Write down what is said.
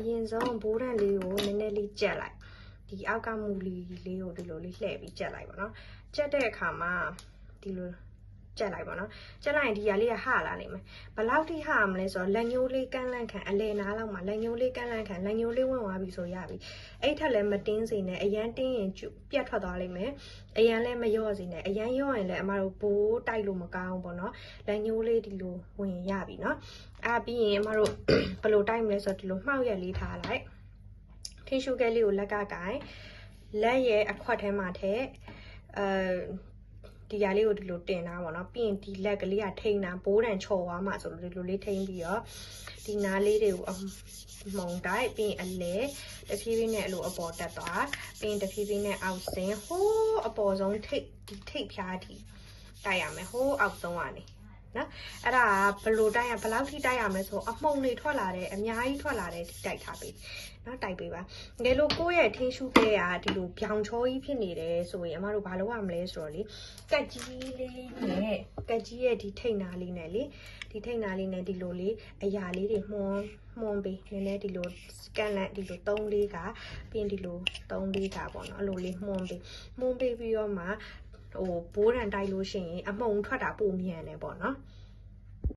အရင်ဆုံးဘိုးတန်လေးကိုနည်းနည်းလေးကြက်လိုက်ဒီအောက်ကမူလီလေးကိုဒီလိုလေးလှည့်ပြီးကြက်လိုက်ပါနော်ကြက်တဲ့အခါမှာဒီလို ကြက်လိုက်ပါနော်ကြက်လိုက်ရင်ဒီຢာလေးကဟလာနေမယ်ဘယ်လောက်ထိဟမလဲဆိုတော့လက်ညိုးလေးကန့်လန့်ခံအလဲနားလောက်မှာလက်ညိုးလေးကန့်လန့်ခံလက်ညိုးလေးဝင်သွားပြီဆိုရပြီအဲ့ထက်လည်းမတင်းစေနဲ့အရန်တင်းရင်ကျပြတ်ထွက်သွားလိမ့်မယ်အရန်လည်းမလျော့စေနဲ့အရန်လျော့ရင်လည်းအမတို့ဘိုးတိုက်လို့မကောင်းဘူးပေါ့နော်လက်ညိုးလေးဒီလိုဝင်ရပြီနော်အားပြီးရင်အမတို့ဘယ်လိုတိုက်မလဲဆိုတော့ဒီလိုမှောက်ရက်လေးထားလိုက်ထင်းရှုကဲလေးကိုလက်ကကင်လက်ရဲ့အခွက်ထဲမှာထည့်အဲ ဒီຢာလေးကိုဒီလိုတင်တာပေါ့နော်ပြီးရင်ဒီလက်ကလေးကထိန်းတာဘိုးတန်ချော်သွားမှဆိုလို့ဒီလိုလေးထိန်းပြီးတော့ဒီနားလေးတွေကိုအမုံတိုက်ပြီးရင်အလဲတဖြည်းဖြည်းနဲ့အလိုအပေါ်တက်သွားပြီးရင်တဖြည်းဖြည်းနဲ့အောက်ဆင်းဟိုးအပေါ်ဆုံးထိပ်ဒီထိပ်ဖြားထိတိုက်ရမယ်ဟိုးအောက်ဆုံးကနေ နော်အဲ့ဒါကဘယ်လိုတိုက်ရဘယ်လောက်ထိတိုက်ရမလဲဆိုအမှုံတွေထွက်လာတယ်အများကြီးထွက်လာတယ်ဒီတိုက်ထားပေးနော်တိုက်ပေးပါငယ်လို့ကိုယ့်ရဲ့ထင်းရှုခဲကဒီလိုပြောင်ချောကြီးဖြစ်နေတယ်ဆိုရင်အမတို့ဘာလုပ်ရမလဲဆိုတော့လေကက်ကြီးလေးနဲ့ကက်ကြီးရဲ့ဒီထိတ်နာလေးနဲ့လေဒီထိတ်နာလေးနဲ့ဒီလိုလေးအရာလေးတွေမှုန်းမှုန်းပေးနည်းနည်းဒီလိုစကန်လန့်ဒီလို၃လေးကပြီးရင်ဒီလို၃လေးကပေါ့နော်အဲ့လိုလေးမှုန်းပေးမှုန်းပေးပြီးတော့မှ ဟိုဘိုးတန်တိုက်လို့ရှိရင်အမုံထွက်တာပုံမြန်တယ်ပေါ့နော်။